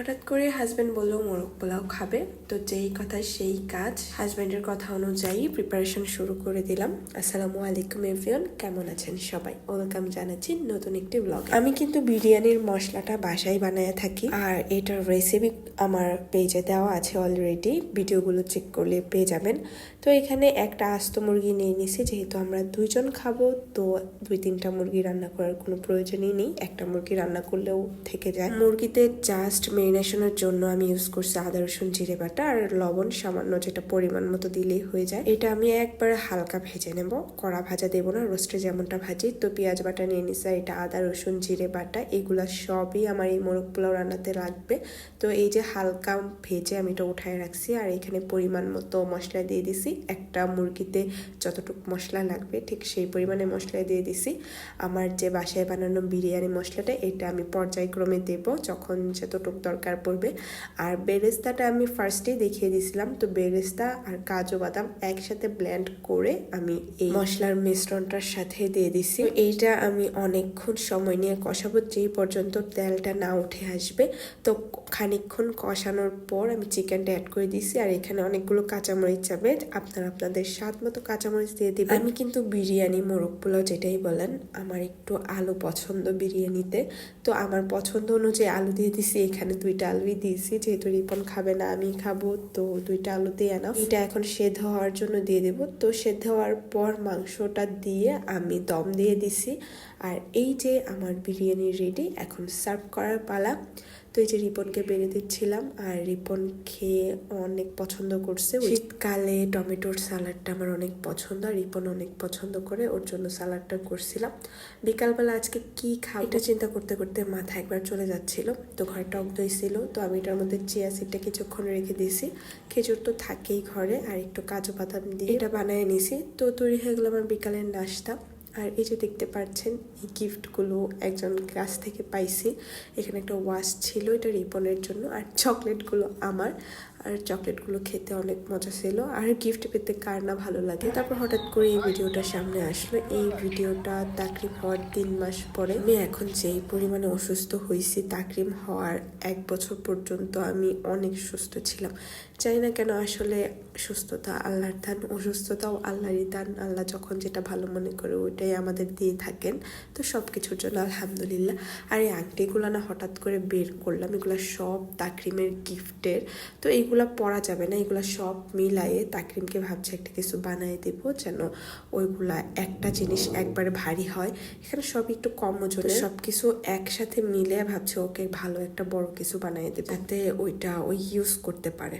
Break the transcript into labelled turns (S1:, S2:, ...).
S1: হঠাৎ করে হাজব্যান্ড বলল, মোরগ পোলাও খাবে? তো যেই কথা সেই কাজ হাজব্যান্ডের কথা অনুযায়ী প্রিপারেশন শুরু করে দিলাম। আসসালামু আলাইকুম এভরিওয়ান কেমন আছেন সবাই? ওয়েলকাম জানাচ্ছি নতুন একটি ব্লগ আমি কিন্তু বিরিয়ানির মশলাটা বাসায় বানায় থাকি। আর এটার রেসিপি আমার পেজে দেওয়া আছে অলরেডি ভিডিওগুলো চেক করলে পেয়ে যাবেন। তো এখানে একটা আস্ত মুরগি নিয়ে নিছি। যেহেতু আমরা দুইজন খাব, তো দুই তিনটা মুরগি রান্না করার কোনো প্রয়োজনই নেই। একটা মুরগি রান্না করলেও থেকে যায়। মুরগিতে জাস্ট মেরিনেশনের জন্য আমি ইউজ করছি আদা, রসুন, জিরে বাটা আর লবণ সামান্য যেটা পরিমাণ মতো দিলেই হয়ে যায়। এটা আমি একবার হালকা ভেজে নেব। কড়া ভাজা দেবো না রোস্টে যেমনটা ভাজি, তো পেঁয়াজ বাটা নিয়ে নিছি এটা আদা, রসুন, জিরে বাটা এগুলা সবই আমার এই মোরগ পোলাও রান্নাতে লাগবে। তো এই যে হালকা ভেজে আমি এটা উঠায় রাখছি আর এখানে পরিমাণ মতো মশলা দিয়ে দিছি। একটা মুরগিতে যতটুকু মশলা লাগবে ঠিক সেই পরিমাণে মশলা দিয়ে দিছি। আমার যে বাসায় বানানো বিরিয়ানি মশলাটা, এটা আমি পর্যায়ক্রমে দেব যখন যতটুকু দরকার পড়বে। আর বেরেস্তাটা আমি ফার্স্টেই দেখিয়ে দিয়েছিলাম তো বেরেস্তা আর কাজু বাদাম একসাথে ব্লেন্ড করে আমি এই মশলার মিশ্রণটার সাথে দিয়ে দিছি। এইটা আমি অনেকক্ষণ সময় নিয়ে কষাবো। যেই পর্যন্ত তেলটা না উঠে আসবে। তো খানিকক্ষণ কষানোর পর আমি চিকেনটা অ্যাড করে দিছি। আর এখানে অনেকগুলো কাঁচামরিচ যাবে। আপনারা আপনাদের স্বাদ মতো কাঁচামরিচ দিয়ে দিবেন। আমি কিন্তু বিরিয়ানি, মোরগ পোলাও যেটাই বলেন, আমার একটু আলু পছন্দ বিরিয়ানিতে। তো আমার পছন্দ অনুযায়ী আলু দিয়ে দিছি। এখানে দুইটা আলুই দিয়েছি যেহেতু রিপন খাবে না আমি খাব তো দুইটা আলু দিয়ে আনা এটা এখন সেদ্ধ হওয়ার জন্য দিয়ে দেবো। তো সেদ্ধ হওয়ার পর মাংসটা দিয়ে আমি দম দিয়ে দিছি। আর এই যে আমার বিরিয়ানি রেডি এখন সার্ভ করার পালা। তো এই যে রিপনকে বেড়ে দিচ্ছিলাম আর রিপন খেয়ে অনেক পছন্দ করছে। শীতকালে টমেটোর স্যালাডটা আমার অনেক পছন্দ আর রিপন অনেক পছন্দ করে ওর জন্য স্যালাডটা করছিলাম। বিকালবেলা আজকে কি খাব? এটা চিন্তা করতে করতে মাথা একবার চলে যাচ্ছিল। তো ঘরে টক দই ছিল তো আমি এটার মধ্যে চিয়া সিডটা কিছুক্ষণ রেখে দিয়েছি। খেজুর তো থাকেই ঘরে, আর একটু কাজু বাদাম দিয়ে এটা বানিয়ে নিয়েছি। তো তৈরি হয়ে গেলো আমার বিকালের নাস্তা। আর এই যে দেখতে পাচ্ছেন, এই গিফটগুলো একজন কাছ থেকে পাইছি। এখানে একটা ওয়াশ ছিল, এটা রিপনের জন্য। আর চকলেটগুলো আমার। আর চকলেটগুলো খেতে অনেক মজা ছিল। আর গিফট পেতে কার না ভালো লাগে। তারপর হঠাৎ করে এই ভিডিওটা সামনে আসলো। এই ভিডিওটা তাকরিম হওয়ার তিন মাস পরে আমি এখন যেই পরিমাণে অসুস্থ হয়েছি তাকরিম হওয়ার এক বছর পর্যন্ত আমি অনেক সুস্থ ছিলাম। জানি না কেন আসলে সুস্থতা আল্লাহর দান, অসুস্থতাও আল্লাহরই দান। আল্লাহ যখন যেটা ভালো মনে করে ওইটাই আমাদের দিয়ে থাকেন। তো সব কিছুর জন্য আলহামদুলিল্লাহ। আর এই আংটিগুলো না হঠাৎ করে বের করলাম। এগুলো সব তাকরিমের গিফটের তো এইগুলা পরা যাবে না, এগুলো সব মিলাইয়ে তাকরিমকে ভাবছে একটা কিছু বানিয়ে দেবো যেন ওইগুলা একটা জিনিস একবারে ভারী হয়। এখানে সব একটু কম ওজনে। সব কিছু একসাথে মিলে ভাবছে ওকে ভালো একটা বড় কিছু বানিয়ে দেবো। যাতে ওইটা ওই ইউজ করতে পারে।